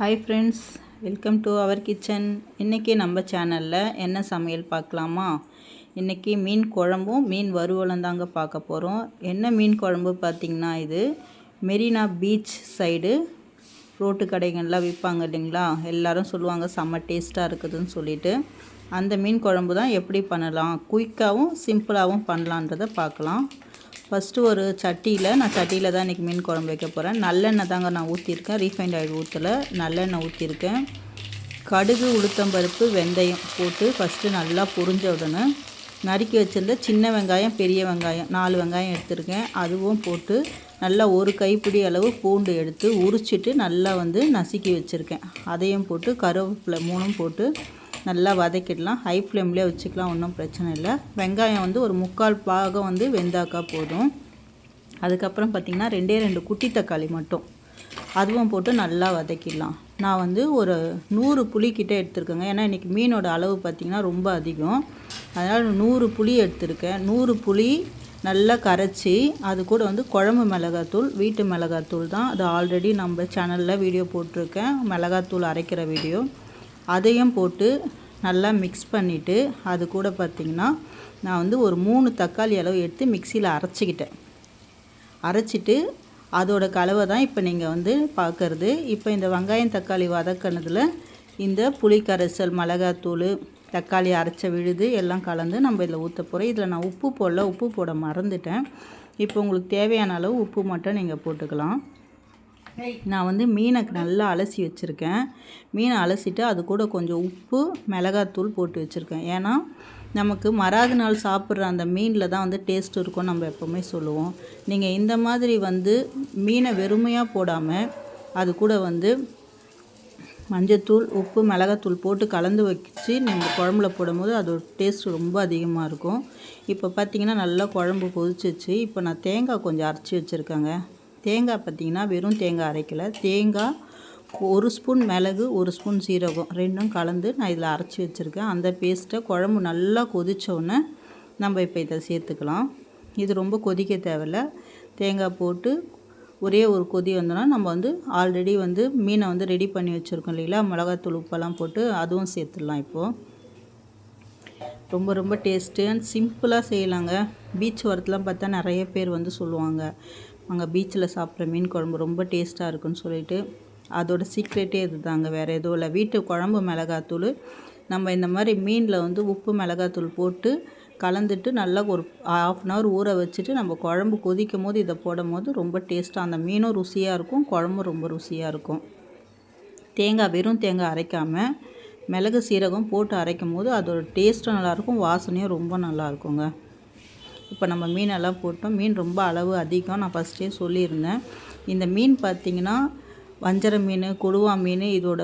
Hi friends welcome to our kitchen இன்றைக்கி நம்ம சேனலில் என்ன சமையல் பார்க்கலாமா? இன்றைக்கி மீன் குழம்பும் மீன் வறுவலும் தாங்க பார்க்க போகிறோம் என்ன மீன் குழம்பு பார்த்திங்கன்னா இது? மெரினா பீச் சைடு ரோட்டு கடைகள்லாம் விற்பாங்க இல்லைங்களா? எல்லோரும் சொல்லுவாங்க செம்ம டேஸ்ட்டாக இருக்குதுன்னு சொல்லிட்டு. அந்த மீன் குழம்பு தான் எப்படி பண்ணலாம்? குயிக்காகவும் சிம்பிளாகவும் பண்ணலான்றதை பார்க்கலாம். ஃபஸ்ட்டு ஒரு சட்டியில் நான் சட்டியில் தான் இன்றைக்கி மீன் குழம்பு வைக்க போகிறேன் நல்லெண்ணெய் தாங்க நான் ஊற்றிருக்கேன் ரீஃபைண்ட் ஆயில் ஊற்றலை நல்லெண்ணெய் ஊற்றிருக்கேன் கடுகு உளுத்தம்பருப்பு வெந்தயம் போட்டு ஃபஸ்ட்டு நல்லா புரிஞ்ச உடனே நறுக்கி வச்சுருந்த சின்ன வெங்காயம் பெரிய வெங்காயம் நாலு வெங்காயம் எடுத்திருக்கேன். அதுவும் போட்டு நல்லா ஒரு கைப்பிடி அளவு பூண்டு எடுத்து உரிச்சிட்டு நல்லா வந்து நசுக்கி வச்சுருக்கேன். அதையும் போட்டு கருவேப்பிலை மூணும் போட்டு நல்லா வதக்கிடலாம். ஹை ஃப்ளேம்லேயே வச்சுக்கலாம் ஒன்றும் பிரச்சனை இல்லை. வெங்காயம் வந்து ஒரு முக்கால் பாகம் வந்து வெந்தாக்கா போதும். அதுக்கப்புறம் பார்த்திங்கன்னா ரெண்டே ரெண்டு குட்டி தக்காளி மட்டும். அதுவும் போட்டு நல்லா வதக்கிடலாம். நான் வந்து ஒரு நூறு புளி கிட்டே எடுத்துருக்கேங்க. ஏன்னா இன்றைக்கி மீனோட அளவு பார்த்திங்கன்னா ரொம்ப அதிகம். அதனால் நூறு புளி எடுத்திருக்கேன். நூறு புளி நல்லா கரைச்சி அது கூட வந்து குழம்பு மிளகாத்தூள் வீட்டு மிளகாத்தூள் தான். அது ஆல்ரெடி நம்ம சேனலில் வீடியோ போட்டிருக்கேன். மிளகாத்தூள் அரைக்கிற வீடியோ அதையும் போட்டு நல்லா மிக்ஸ் பண்ணிவிட்டு அது கூட பார்த்திங்கன்னா நான் வந்து ஒரு மூணு தக்காளி அளவு எடுத்து மிக்சியில் அரைச்சிக்கிட்டேன். அரைச்சிட்டு அதோட கலவை தான் இப்போ நீங்கள் வந்து பார்க்குறது இப்போ இந்த வெங்காயம் தக்காளி வதக்கினதில் இந்த புளி கரைசல் மிளகாத்தூள் தக்காளி அரைச்ச விழுது எல்லாம் கலந்து நம்ம இதில் ஊற்ற போகிறோம் இதில் நான் உப்பு போடல உப்பு போட மறந்துட்டேன். இப்போ உங்களுக்கு தேவையான அளவு உப்பு மட்டும் நீங்கள் போட்டுக்கலாம். நான் வந்து மீனை நல்லா அலசி வச்சுருக்கேன். மீனை அலசிட்டு அது கூட கொஞ்சம் உப்பு மிளகாத்தூள் போட்டு வச்சுருக்கேன். ஏன்னா நமக்கு மராது நாள் சாப்பிட்ற அந்த மீனில் தான் வந்து டேஸ்ட் இருக்கும் நம்ம எப்போவுமே சொல்லுவோம். நீங்கள் இந்த மாதிரி வந்து மீனை வெறுமையாக போடாமல் அது கூட வந்து மஞ்சத்தூள் உப்பு மிளகாத்தூள் போட்டு கலந்து வச்சு நீங்கள் குழம்புல போடும்போது அதோட டேஸ்ட் ரொம்ப அதிகமாக இருக்கும். இப்போ பார்த்திங்கன்னா நல்லா குழம்பு கொதிச்சிச்சு. இப்போ நான் தேங்காய் கொஞ்சம் அரைச்சி வச்சுருக்கேங்க. தேங்காய் பார்த்திங்கன்னா வெறும் தேங்காய் அரைக்கலை. தேங்காய் ஒரு ஸ்பூன் மிளகு ஒரு ஸ்பூன் சீரகம் ரெண்டும் கலந்து நான் இதில் அரைச்சி வச்சுருக்கேன். அந்த பேஸ்ட்டை குழம்பு நல்லா கொதித்தோடனே நம்ம இப்போ இதை சேர்த்துக்கலாம். இது ரொம்ப கொதிக்க தேவையில்ல. தேங்காய் போட்டு ஒரே ஒரு கொதி வந்தோன்னா நம்ம வந்து ஆல்ரெடி வந்து மீனை வந்து ரெடி பண்ணி வச்சுருக்கோம் இல்லைங்களா? மிளகாத்தூள் உப்பெல்லாம் போட்டு அதுவும் சேர்த்துடலாம் இப்போது ரொம்ப ரொம்ப டேஸ்ட்டு அண்ட் சிம்பிளாக செய்யலாங்க. பீச் ஓரத்துலாம் பார்த்தா நிறைய பேர் வந்து சொல்லுவாங்க. அங்கே பீச்சில் சாப்பிட்ற மீன் குழம்பு ரொம்ப டேஸ்ட்டாக இருக்குன்னு சொல்லிட்டு அதோட சீக்ரெட்டே இது தாங்க வேறு எதுவும் இல்லை. வீட்டு குழம்பு மிளகாத்தூள். நம்ம இந்த மாதிரி மீனில் வந்து உப்பு மிளகாத்தூள் போட்டு கலந்துட்டு நல்லா ஒரு ஆஃப் அன் ஹவர் ஊற வச்சுட்டு நம்ம குழம்பு கொதிக்கும் போது இதை போடும் போது ரொம்ப டேஸ்ட்டாக அந்த மீனும் ருசியாக இருக்கும் குழம்பும் ரொம்ப ருசியாக இருக்கும். தேங்காய் வெறும் தேங்காய் அரைக்காமல் மிளகு சீரகம் போட்டு அரைக்கும் போது அதோட டேஸ்ட்டும் நல்லாயிருக்கும் வாசனையும் ரொம்ப நல்லாயிருக்குங்க இப்போ நம்ம மீனெல்லாம் போட்டோம். மீன் ரொம்ப அளவு அதிகம். நான் ஃபஸ்ட்டே சொல்லியிருந்தேன். இந்த மீன் பார்த்திங்கன்னா வஞ்சர மீன் கொடுவா மீன் இதோட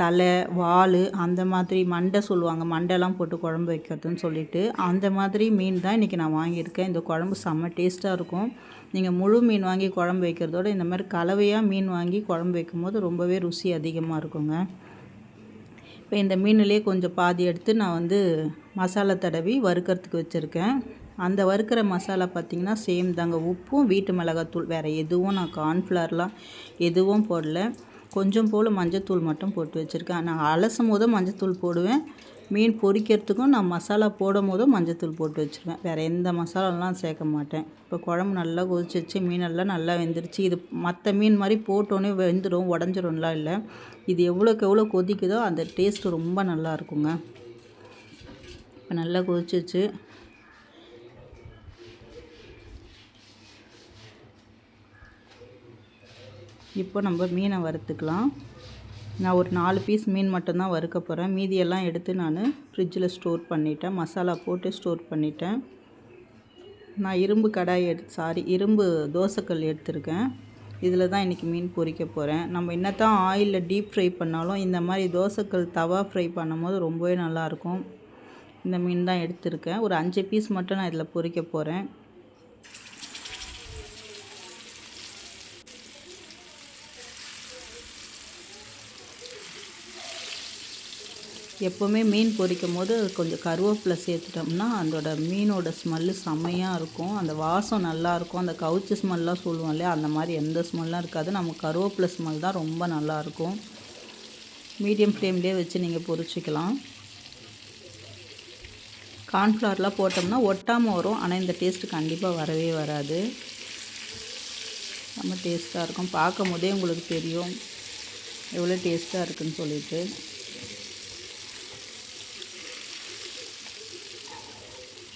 தலை வால் அந்த மாதிரி மண்டை சொல்லுவாங்க. மண்டைலாம் போட்டு குழம்பு வைக்கிறதுன்னு சொல்லிட்டு. அந்த மாதிரி மீன் தான் இன்றைக்கி நான் வாங்கியிருக்கேன். இந்த குழம்பு செம்ம டேஸ்ட்டாக இருக்கும். நீங்கள் முழு மீன் வாங்கி குழம்பு வைக்கிறதோட இந்த மாதிரி கலவையாக மீன் வாங்கி குழம்பு வைக்கும்போது ரொம்பவே ருசி அதிகமாக இருக்குங்க. இப்போ இந்த மீன்லேயே கொஞ்சம் பாதி எடுத்து நான் வந்து மசாலா தடவி வறுக்கிறதுக்கு வச்சுருக்கேன். அந்த வறுக்கிற மசாலா பார்த்திங்கன்னா சேம் தாங்க. உப்பும் வீட்டு மிளகாத்தூள். வேறு எதுவும் நான் கார்ன்ஃப்ளவர்லாம் எதுவும் போடல. கொஞ்சம் போல் மஞ்சத்தூள் மட்டும் போட்டு வச்சுருக்கேன். நான் அலசும் போதும் மஞ்சத்தூள் போடுவேன். மீன் பொரிக்கிறதுக்கும் நான் மசாலா போடும் போதும் மஞ்சத்தூள் போட்டு வச்சுருவேன். வேறு எந்த மசாலாலாம் சேர்க்க மாட்டேன். இப்போ குழம்பு நல்லா கொதிச்சிச்சு மீனெல்லாம் நல்லா வெந்துருச்சு. இது மற்ற மீன் மாதிரி போட்டோன்னே வெந்துடும் உடஞ்சிரும்லாம் இல்லை. இது எவ்வளோக்கு எவ்வளோ கொதிக்குதோ அந்த டேஸ்ட்டு ரொம்ப நல்லா இருக்குங்க. இப்போ நல்லா கொதிச்சிச்சு இப்போ நம்ம மீனை வறுத்துக்கலாம். நான் ஒரு நாலு பீஸ் மீன் மட்டும்தான் வறுக்க போகிறேன் மீதியெல்லாம் எடுத்து நான் ஃப்ரிட்ஜில் ஸ்டோர் பண்ணிட்டேன். மசாலா போட்டு ஸ்டோர் பண்ணிட்டேன். நான் இரும்பு கடாய் எடு சாரி இரும்பு தோசைக்கல் எடுத்திருக்கேன். இதில் தான் இன்றைக்கி மீன் பொறிக்க போகிறேன் நம்ம என்ன தான் ஆயிலில் டீப் ஃப்ரை பண்ணாலும் இந்த மாதிரி தோசைக்கல் தவா ஃப்ரை பண்ணும் போது ரொம்பவே நல்லாயிருக்கும் இந்த மீன் தான் எடுத்திருக்கேன். ஒரு அஞ்சு பீஸ் மட்டும் நான் இதில் பொறிக்க போகிறேன் எப்போவுமே மீன் பொரிக்கும் போது கொஞ்சம் கருவேப்பிலை சேர்த்துட்டோம்னா அதோட மீனோட ஸ்மெல்லு செம்மையாக இருக்கும். அந்த வாசம் நல்லாயிருக்கும் அந்த கவுச்சி ஸ்மெல்லாம் சொல்லுவோம் இல்லையா? அந்த மாதிரி எந்த ஸ்மெல்லாம் இருக்காது. நம்ம கருவேப்பிலை ஸ்மெல் தான் ரொம்ப நல்லாயிருக்கும் மீடியம் ஃப்ளேம்லேயே வச்சு நீங்கள் பொரிச்சிக்கலாம். கார்ன்ஃப்ளவர்லாம் போட்டோம்னா ஒட்டாமல் வரும். ஆனால் இந்த டேஸ்ட்டு கண்டிப்பாக வரவே வராது. ரொம்ப டேஸ்ட்டாக இருக்கும். பார்க்கும் போதே உங்களுக்கு தெரியும். எவ்வளோ டேஸ்ட்டாக இருக்குன்னு சொல்லிட்டு.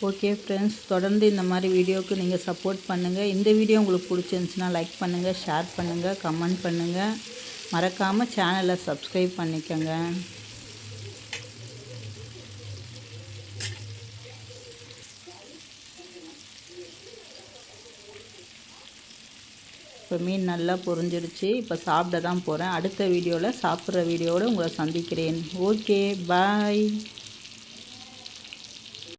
ஓகே ஃப்ரெண்ட்ஸ் தொடர்ந்து இந்த மாதிரி வீடியோவுக்கு நீங்கள் சப்போர்ட் பண்ணுங்கள் இந்த வீடியோ உங்களுக்கு பிடிச்சிருந்துச்சின்னா லைக் பண்ணுங்கள் ஷேர் பண்ணுங்கள் கமெண்ட் பண்ணுங்கள் மறக்காமல் சேனலை சப்ஸ்கிரைப் பண்ணிக்கோங்க. இப்போ மீன் நல்லா பொரிஞ்சிருச்சு. இப்போ சாப்பிட தான் போகிறேன் அடுத்த வீடியோவில் சாப்பிட்ற வீடியோவோடு உங்களை சந்திக்கிறேன். Okay bye